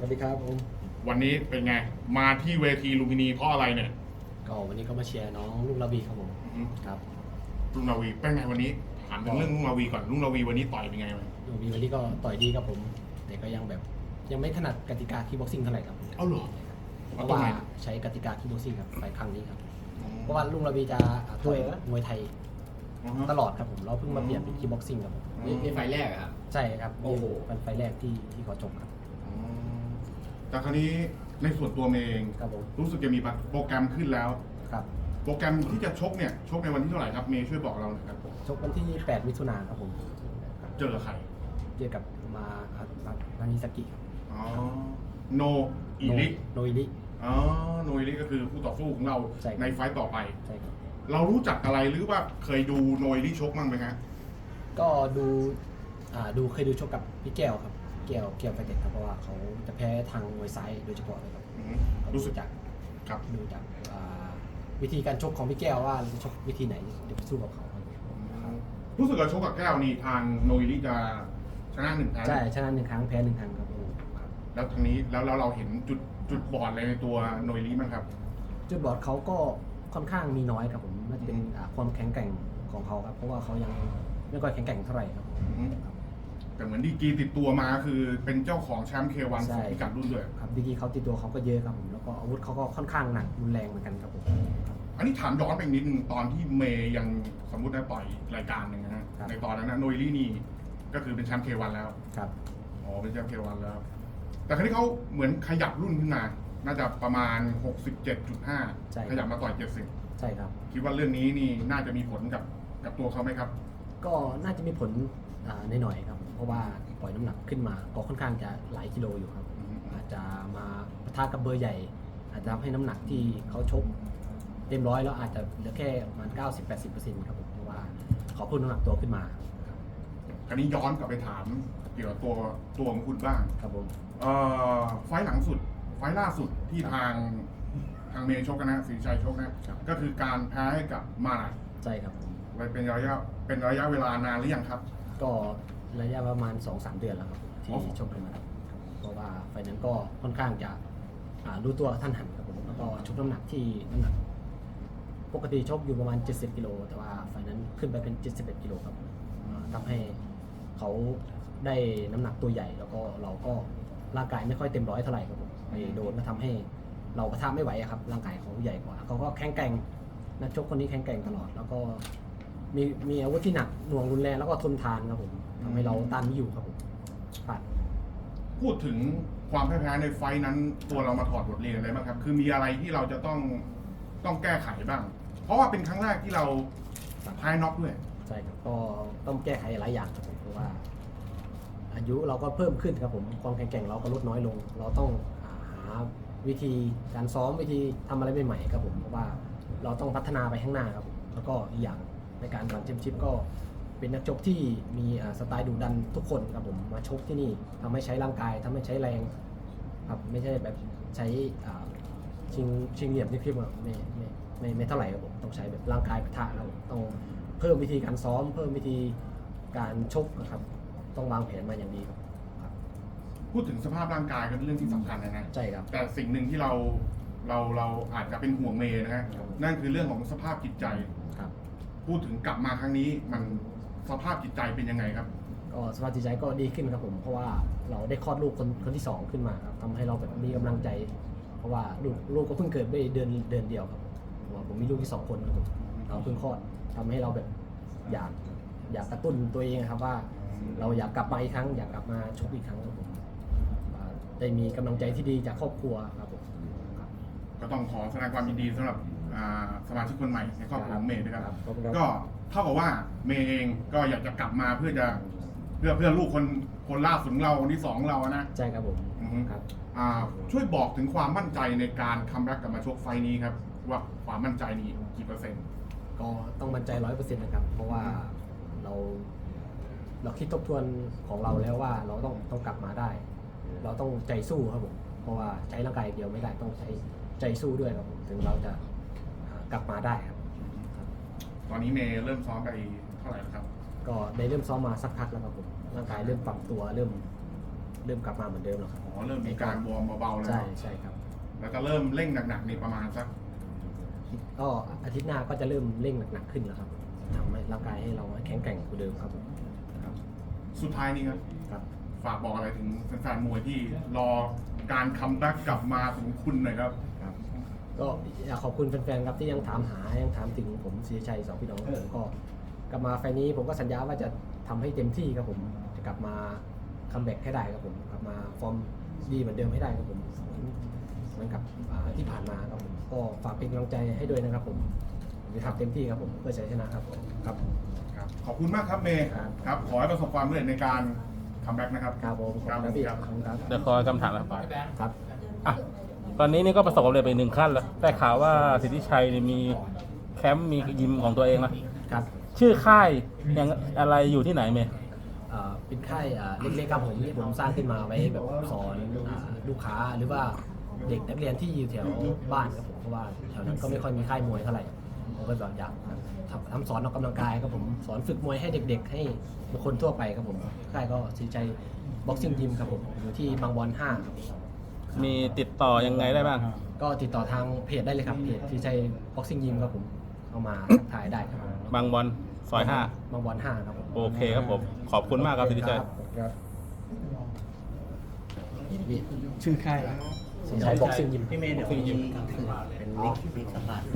วัสดีครับผมวันนี้เป็นไง มาที่เวทีลุมพินีเพราะอะไรเนี่ยก็วันนี้ก็มาเชียร์น้องลูกระบีครับผมอือฮึครับลุงนาวีเป็นไงวันนี้ถามถึงเรื่องลุงนาวีก่อนลุงนาวีวันนี้ต่อยเป็นไงไหมลูกระบีวันนี้ก็ต่อยดีครับผม แต่ก็ยังแบบยังไม่ถนัดกติกาคีบ็อกซิ่งเท่าไหร่ครับเอ้าเหรอเพเอาราะตรงว่าไหนใช้กติกาคีบ็อกซิ่งครับไฟล์ครั้งนี้ครับอ๋อเพราะว่าลุงระบีจะอ่าต่อยมวยไทยอือฮึ ตลอดครับผมเราเพิ่งมาเปลี่ยนเป็นคีบ็อกซิ่งครับผมอืมนี่นี่ไฟล์แรกอะครับ ใช่ครับโอ้โห เป็นไฟล์แรกที่ที่เขาจบครับอ๋อ แต่คราวนี้ในส่วนตัวเมย์เองครับผมรู้สึกจะมีโปรแกรมขึ้นแล้ว ครับโปรแกรมที่จะชกเนี่ยชกในวันที่เท่าไหร่ครับเมย์ช่วยบอกเราหน่อยครับชกวันที่ 8 มิถุนายนครับผมครับเจอกับใครเจอกับมาอามานานิสกิครับอ๋อโนอิริโนอิริอ๋อโนอิริก็คือคู่ต่อสู้ของเราใช่ครับในไฟต์ต่อไป ใช่ครับ เรารู้จักอะไรหรือว่าเคยดูโนอิริชกมั้างไหมฮะก็ดูอ่าดูเคยดูชกกับพี่แก้วครับ แก้วแก้วไฟเด็กครับเพราะว่าเขาจะแพ้ทางมวยซ้ายโดยเฉพาะเลยครับอือฮึก็รู้สึกจากครับดูจากอ่าวิธีการชกของพี่แก้วว่าเราจะชกวิธีไหนเดี๋ยวไปสู้กับเขาครับรู้สึกว่าชกกับแก้วนี่ทางโนอิริจะชนะหนึ่งแพ้ใช่ชนะหนึ่งครั้งแพ้หนึ่งครั้งครับครับแล้วทางนี้แล้วแล้วเราเห็นจุดจุดบอดอะไรในตัวโนอิริบ้างครับ จุดบอดเขาก็ค่อนข้างมีน้อยครับผมน่าจะเป็นอ่าความแข็งแกร่งของเขาครับเพราะว่าเขายังไม่ค่อยแข็งแกร่งเท่าไหร่ครับผม อือฮึ แต่เหมือนดีกรีติดตัวมาคือเป็นเจ้าของแชมป์เควันใช่สองพิกัดรุ่นด้วย ครับดีกีเขาติดตัวเขาก็เยอะครับผมแล้วก็อาวุธเขาก็ค่อนข้างหนักรุนแรงเหมือนกันครับผม อันนี้ถามย้อนไปอีกนิดนึงตอนที่เมย์ยังสมมตินะต่อยรายการหนึ่งนะฮะในตอนนั้นนะโนอิรินี่ก็คือเป็นแชมป์เควันแล้ว ครับ อ๋อเป็นแชมป์เควันแล้ว แต่ครั้นี้เขาเหมือนขยับรุ่นขึ้นมา น่าจะประมาณ67.5 ขยับมาต่อย 70 ใช่ครับ คิดว่าเรื่องนี้นี่น่าจะมีผลกับกับตัวเขาไหมครับ ก็น่าจะมีผลอ่าหน่อยๆครับ เพราะว่าปล่อยน้ำหนักขึ้นมาก็ค่อนข้างจะหลายกิโลอยู่ครับอืมอาจจะมาปะทะกับเบอร์ใหญ่ อาจจะทำให้น้ำหนักที่เขาชกเต็มร้อยแล้วอาจจะเหลือแค่ประมาณ90-80%ครับผมเพราะว่าเขาเพิ่มน้ำหนักตัวขึ้นมาครับคราวนี้ย้อนกลับไปถามเกี่ยวกับตัวตัวของคุณบ้างครับผมเอ่อไฟล์หลังสุด ไฟล์ล่าสุดที่ทางทางเมย์ชกกันนะสินชัยชกนะ ก็คือการแพ้ให้กับมาลายใช่ครับผม ไว้เป็นระยะเป็นระยะเวลานานหรือยังครับ ก็ ระยะประมาณ 2-3 เดือนแล้วครับที่อ๋อชกกันมาครับเพราะว่าไฟล์นั้นก็ค่อนข้างจะอ่ารู้ตัวท่านหันครับผมแล้วก็ชกน้ำหนักที่น้ำหนัก ปกติชกอยู่ประมาณ 70กิโลแต่ว่าไฟล์นั้นขึ้นไปเป็น 71กิโลครับอ่าทำให้เขาได้น้ำหนักตัวใหญ่ แล้วก็เราก็ร่างกายไม่ค่อยเต็มร้อยเท่าไหร่ครับผมไปโดนก็ทำให้เราประทะไม่ไหวอะครับร่างกายเขาใหญ่กว่าเขาก็แข็งแกร่งนักชกคนนี้แข็งแกร่งตลอด แล้วก็ มีมีอาวุธที่หนักหน่วงรุนแรงแล้วก็ทนทานครับผมทำให้เราต้านไม่อยู่ครับผมผ่านพูดถึงความแพ้ๆในไฟล์นั้นตัวเรามาถอดบทเรียนอะไรบ้างครับ คือมีอะไรที่เราจะต้องต้องแก้ไขบ้าง เพราะว่าเป็นครั้งแรกที่เราแพ้น็อกด้วย ใช่ครับก็ต้องแก้ไขหลายอย่างครับผมเพราะว่า อายุเราก็เพิ่มขึ้นครับผมความแข็งแกร่งเราก็ลดน้อยลง เราต้องอ่าหาวิธีการซ้อมวิธีทำอะไรใหม่ๆครับผมเพราะว่าเราต้องพัฒนาไปข้างหน้าครับผมแล้วก็อีกอย่าง ในการรันแชมเปี้ยนชิพก็เป็นนักชกที่มีอ่าสไตล์ดุดันทุกคนครับผมมาชกที่นี่ทำให้ใช้ร่างกายทำให้ใช้แรงครับไม่ใช่แบบใช้อ่าชิงชิงเหลี่ยมที่พี่บอกไม่ไม่ไม่ไม่เท่าไหร่ครับผมต้องใช้แบบร่างกายปะทะครับผมต้องเพิ่มวิธีการซ้อม เพิ่มวิธีการชกนะครับ ต้องวางแผนมาอย่างดีครับครับพูดถึงสภาพร่างกายก็เป็นเรื่องที่สำคัญนะฮะใช่ครับแต่สิ่งหนึ่งที่เราเราเราอาจจะเป็นห่วงเมย์นะฮะนั่นคือเรื่องของสภาพจิตใจครับ พูดถึงกลับมาครั้งนี้มันสภาพจิตใจเป็นยังไงครับ ก็สภาพจิตใจก็ดีขึ้นครับผมเพราะว่าเราได้คลอดลูกคนคนที่สองขึ้นมาครับทำให้เราแบบมีกำลังใจ เพราะว่าลูกลูกก็เพิ่งเกิดได้เดือนเดือนเดียวครับเพราะว่าผมมีลูกที่สองคนครับผมเราเพิ่งคลอดทำให้เราแบบอยากอยากกระตุ้นตัวเองครับว่า เราอยากกลับมาอีกครั้ง อยากกลับมาชกอีกครั้งครับผมว่าได้มีกำลังใจที่ดีจากครอบครัวครับผมครับก็ต้องขอแสดงความยินดีสำหรับ อ่าสมาชิกคนใหม่ในครอบครัวของเมย์ด้วยครับครับขอบคุณครับ ก็เท่ากับว่าเมย์เองก็อยากจะกลับมาเพื่อจะเพื่อเพื่อลูกคนคนล่าสุดของเราคนที่สองของเรานะใช่ครับผมอือฮึครับ อ่าช่วยบอกถึงความมั่นใจในการคัมแบ็กกลับมาชกไฟล์นี้ครับ ว่าความมั่นใจนี้กี่เปอร์เซ็นต์ ก็ต้องมั่นใจร้อยเปอร์เซ็นต์นะครับ เพราะว่าเรา เราคิดทบทวนของเราแล้วว่าเราต้องต้องกลับมาได้ เราต้องใจสู้ครับผม เพราะว่าใช้ร่างกายอย่างเดียวไม่ได้ต้องใช้ใจสู้ด้วยครับผมถึงเราจะอ่า กลับมาได้ครับครับ ตอนนี้เมย์เริ่มซ้อมไปเท่าไหร่แล้วครับ ก็ได้เริ่มซ้อมมาสักพักแล้วครับผมร่างกายเริ่มปรับตัวเริ่ม เริ่มกลับมาเหมือนเดิมแล้วครับอ๋อเริ่มมีการวอร์มเบาๆแล้วใช่ใช่ครับ แล้วก็เริ่มเร่งหนักๆนี่ประมาณสักก็อาทิตย์หน้าก็จะเริ่มเร่งหนักๆขึ้นแล้วครับทำให้ร่างกายให้เราแข็งแกร่งกว่าเดิมครับผมครับ สุดท้ายนี้ครับครับ ฝากบอกอะไรถึงแฟนๆมวยที่รอการคัมแบ็กกลับมาของคุณหน่อยครับครับ ก็อยากขอบคุณแฟนๆครับที่ยังถามหายังถามถึงผมศรีชัยสองพี่น้องผมก็กลับมาไฟล์นี้ผมก็สัญญาว่าจะทำให้เต็มที่ครับผมจะกลับมาคัมแบ็กให้ได้ครับผมกลับมาฟอร์มดีเหมือนเดิมให้ได้ครับผมเหมือนกับอ่าที่ผ่านมาครับผมก็ฝากเป็นกำลังใจให้ด้วยนะครับผมผมจะทำเต็มที่ครับผมเพื่อชัยชนะครับผมครับครับขอบคุณมากครับเมย์ครับครับขอให้ประสบความสำเร็จในการคัมแบ็กนะครับครับผมขอบคุณครับพี่ครับขอบคุณครับเดี๋ยวขอคำถามครับครับอะ ตอนนี้นี่ก็ประสบความสำเร็จไปหนึ่งขั้นแล้วได้ข่าวว่าสิทธิชัยนี่มีแคมป์มียิมของตัวเองนะครับชื่อค่ายยังอะไรอยู่ที่ไหนเมย์เอ่อเป็นค่ายอ่าเล็กๆครับผมที่ผมสร้างขึ้นมาไว้แบบสอนอ่าลูกค้าหรือว่าเด็กนักเรียนที่อยู่แถวบ้านครับผมเพราะว่าแถวนั้นก็ไม่ค่อยมีค่ายมวยเท่าไหร่ผมก็แบบอยากทำทำสอนออกกำลังกายครับผมสอนฝึกมวยให้เด็ก ๆ ให้บุคคลทั่วไปครับผมค่ายก็สีใจบ็อกซิ่งยิมครับผมอยู่ที่บางบอนห้าครับ มีติดต่อยังไงได้บ้าง ก็ติดต่อทางเพจได้เลยครับเพจสีใจบ็อกซิ่งยิมครับผมเอามาทักทายได้ครับบางบอลซอยห้าบางบอนห้าครับผมโอเคครับผม ขอบคุณมากครับสิทธิชัยครับชื่อค่ายสีชัยบ็อกซิ่งยิมพี่เมย์เดี๋ยวมีเป็นลิงก์มีสัมภาษณ์